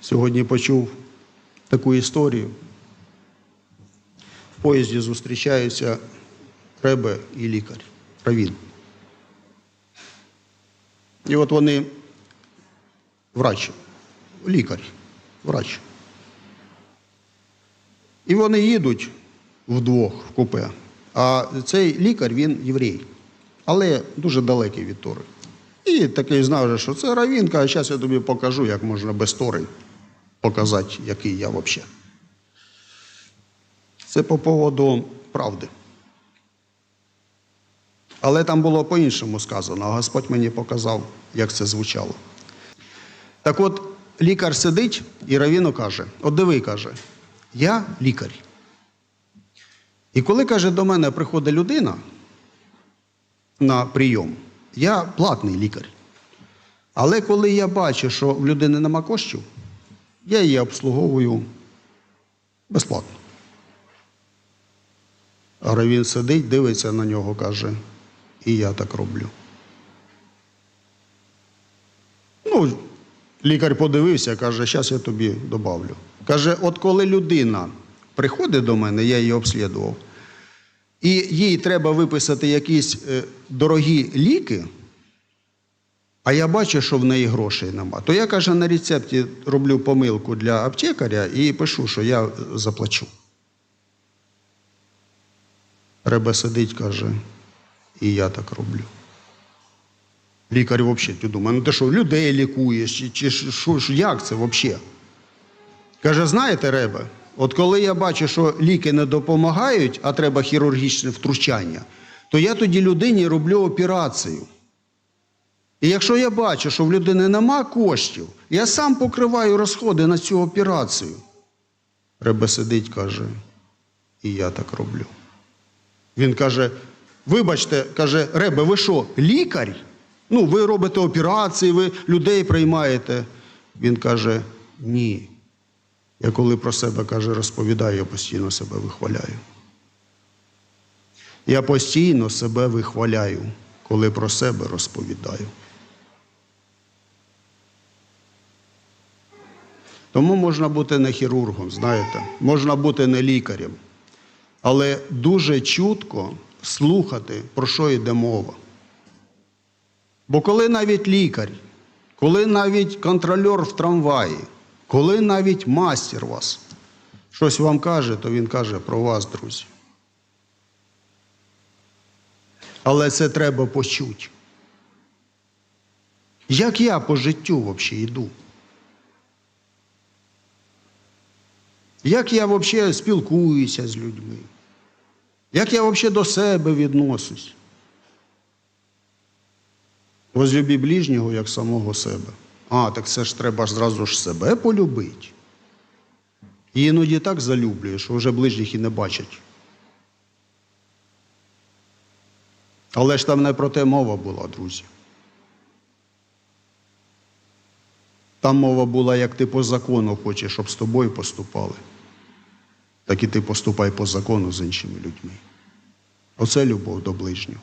Сьогодні почув таку історію. В поїзді зустрічаються ребе і лікар, равін. І от вони врач, лікар, врач. І вони їдуть вдвох в купе. А цей лікар, він єврей, але дуже далекий від Тори. І такий знав, що це равінка, а зараз я тобі покажу, як можна без Тори показати, який я взагалі. Це по поводу правди. Але там було по-іншому сказано, а Господь мені показав, як це звучало. Так от, лікар сидить і равіно каже: от диви, каже, я лікар. І коли каже, до мене приходить людина на прийом, я платний лікар. Але коли я бачу, що в людини нема коштів, я її обслуговую безплатно. А Равін сидить, дивиться на нього, каже, і я так роблю. Ну, лікар подивився, каже, зараз я тобі добавлю. Каже, от коли людина приходить до мене, я її обслідував, і їй треба виписати якісь е, дорогі ліки, а я бачу, що в неї грошей нема. То я, каже, на рецепті роблю помилку для аптекаря і пишу, що я заплачу. Ребе сидить, каже, і я так роблю. Лікар взагалі думає, ну ти що, людей лікуєш, чи, чи що, як це взагалі? Каже, знаєте, Ребе, от коли я бачу, що ліки не допомагають, а треба хірургічне втручання, то я тоді людині роблю операцію. І якщо я бачу, що в людини нема коштів, я сам покриваю розходи на цю операцію. Ребе сидить, каже, і я так роблю. Він каже: вибачте, каже, Ребе, ви що, лікар? Ну, ви робите операції, ви людей приймаєте. Він каже, ні. Я коли про себе каже, розповідаю, я постійно себе вихваляю. Я постійно себе вихваляю, коли про себе розповідаю. Тому можна бути не хірургом, знаєте, можна бути не лікарем, але дуже чутко слухати, про що йде мова. Бо коли навіть лікар, коли навіть контрольор в трамваї, коли навіть мастер вас щось вам каже, то він каже про вас, друзі. Але це треба почути. Як я по життю взагалі йду? Як я взагалі спілкуюся з людьми? Як я взагалі до себе відносусь? Возлюбі ближнього як самого себе. А, так це ж треба ж зразу ж себе полюбити. І іноді так залюблюєш, що вже ближніх і не бачать. Але ж там не про те мова була, друзі. Там мова була, як ти по закону хочеш, щоб з тобою поступали. Так і ти поступай по закону з іншими людьми. Оце любов до ближнього.